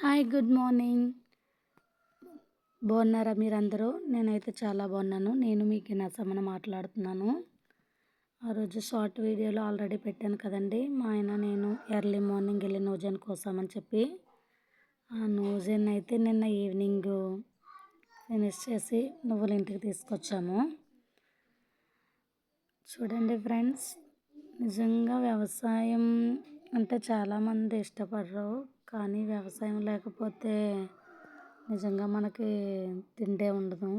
Hi good morning. బాగున్నారా మీరందరూ? నేనైతే చాలా బాగున్నాను. నేను మీకు నసమన మాట్లాడుతున్నాను. ఆ రోజు షార్ట్ వీడియోలో ఆల్రెడీ పెట్టాను కదండి. మా ఆయన నేను ఎర్లీ మార్నింగ్ వెళ్ళి నోజన్ కోసామని చెప్పి ఆ నోజన్ అయితే నిన్న ఈవినింగ్ ఫినిష్ చేసి నువ్వుల ఇంటికి తీసుకొచ్చాము. చూడండి ఫ్రెండ్స్ నిజంగా వ్యవసాయం అంటే చాలామంది ఇష్టపడరు. కానీ వ్యవసాయం లేకపోతే నిజంగా మనకి తిండే ఉండదు.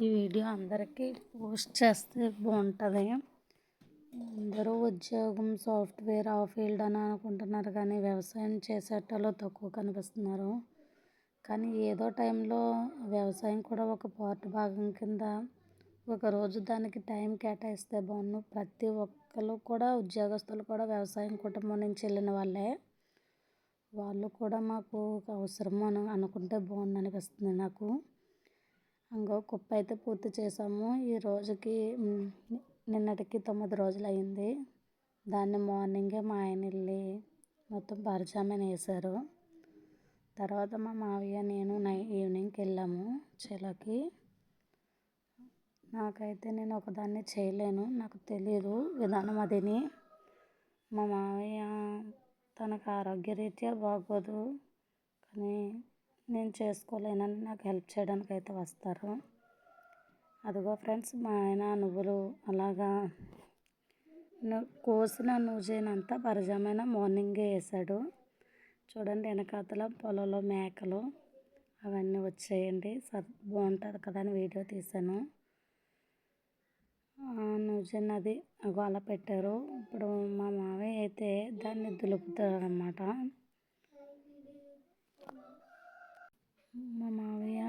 ఈ వీడియో అందరికీ పోస్ట్ చేస్తే బాగుంటుంది. అందరూ ఉద్యోగం సాఫ్ట్వేర్ ఆ ఫీల్డ్ అని అనుకుంటున్నారు కానీ వ్యవసాయం చేసేటలో తక్కువ కనిపిస్తున్నారు. కానీ ఏదో టైంలో వ్యవసాయం కూడా ఒక పార్ట్ భాగం కింద ఒకరోజు దానికి టైం కేటాయిస్తే బాగుండు. ప్రతి ఒక్కరు కూడా ఉద్యోగస్తులు కూడా వ్యవసాయం కుటుంబం నుంచి వెళ్ళిన వాళ్ళే. వాళ్ళు కూడా మాకు అవసరము అని అనుకుంటే బాగుండు అనిపిస్తుంది నాకు. ఇంకో కుప్ప అయితే పూర్తి చేసాము ఈ రోజుకి నిన్నటికి తొమ్మిది రోజులు అయింది. దాన్ని మార్నింగే మా ఆయన వెళ్ళి మొత్తం పరిచామని వేశారు. తర్వాత మా మావయ్య నేను నై ఈవినింగ్కి వెళ్ళాము చేలోకి నాకైతే నేను ఒకదాన్ని చేయలేను. నాకు తెలియదు విధానం అదిని. మా మామయ్య తనకు ఆరోగ్యరీత్యా బాగోదు కానీ నేను చేసుకోలేనని నాకు హెల్ప్ చేయడానికి అయితే వస్తారు. అదిగో ఫ్రెండ్స్ మా ఆయన నువ్వులు అలాగా కోసిన నూజేనంతా పరిజమైన మార్నింగే వేసాడు. చూడండి వెనకాతల పొలంలో మేకలు అవన్నీ వచ్చేయండి. సర్ బాగుంటుంది కదా అని వీడియో తీశాను. నూజన్ అది అలా పెట్టారు. ఇప్పుడు మా మావయ్య అయితే దాన్ని దులుపుతారనమాట అన్నమాట మా మావయ్య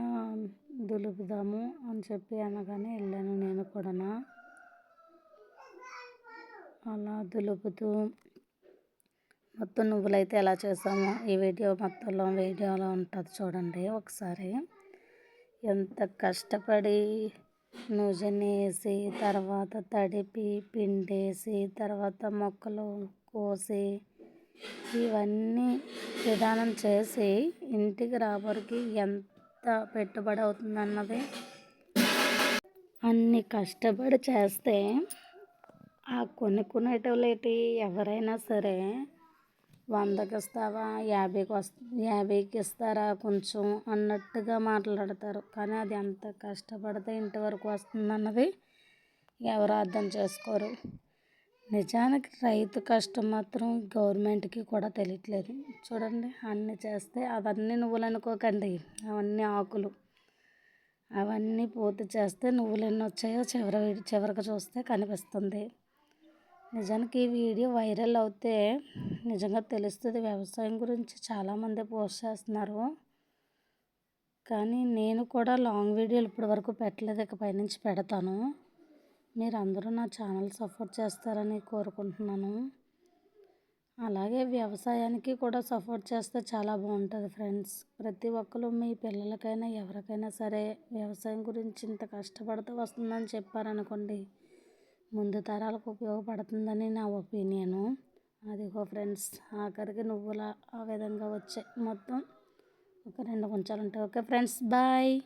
దులుపుదాము అని చెప్పి అనగానే వెళ్ళాను నేను కూడా అలా దులుపుతూ మొత్తం నువ్వులైతే ఎలా చేసామో ఈ వీడియో మొత్తంలో వీడియోలో ఉంటుంది చూడండి ఒకసారి. ఎంత కష్టపడి నూజెని వేసి తర్వాత తడిపి పిండేసి తర్వాత మొక్కలు కోసి ఇవన్నీ విధానం చేసి ఇంటికి రాబడికి ఎంత పెట్టుబడి అవుతుందన్నది అన్ని కష్టపడి చేస్తే ఆ కొనుక్కునేటోళ్ళేటి ఎవరైనా సరే వందకి ఇస్తావా యాభైకి వస్త యాభైకి ఇస్తారా కొంచెం అన్నట్టుగా మాట్లాడతారు. కానీ అది ఎంత కష్టపడితే ఇంటి వరకు వస్తుందన్నది ఎవరు అర్థం చేసుకోరు. నిజానికి రైతు కష్టం మాత్రం గవర్నమెంట్కి కూడా తెలియట్లేదు. చూడండి అన్నీ చేస్తే అవన్నీ నువ్వులు అనుకోకండి. అవన్నీ ఆకులు. అవన్నీ పూర్తి చేస్తే నువ్వులు ఎన్ని వచ్చాయో చివరి చివరికి చూస్తే కనిపిస్తుంది. నిజానికి ఈ వీడియో వైరల్ అవుతే నిజంగా తెలుస్తుంది. వ్యవసాయం గురించి చాలామంది పోస్ట్ చేస్తున్నారు. కానీ నేను కూడా లాంగ్ వీడియోలు ఇప్పటివరకు పెట్టలేదు. ఇక పైనుంచి పెడతాను. మీరు అందరూ నా ఛానల్ సపోర్ట్ చేస్తారని కోరుకుంటున్నాను. అలాగే వ్యవసాయానికి కూడా సపోర్ట్ చేస్తే చాలా బాగుంటుంది ఫ్రెండ్స్. ప్రతి ఒక్కరు మీ పిల్లలకైనా ఎవరికైనా సరే వ్యవసాయం గురించి ఇంత కష్టపడితే వస్తుందని చెప్పారనుకోండి ముందు తరాలకు ఉపయోగపడుతుందని నా ఒపీనియను. అదిగో ఫ్రెండ్స్ ఆఖరికి నువ్వుల ఆ విధంగా వచ్చాయి. మొత్తం ఒక రెండు కొంచెలు ఉంటాయి. Okay friends bye.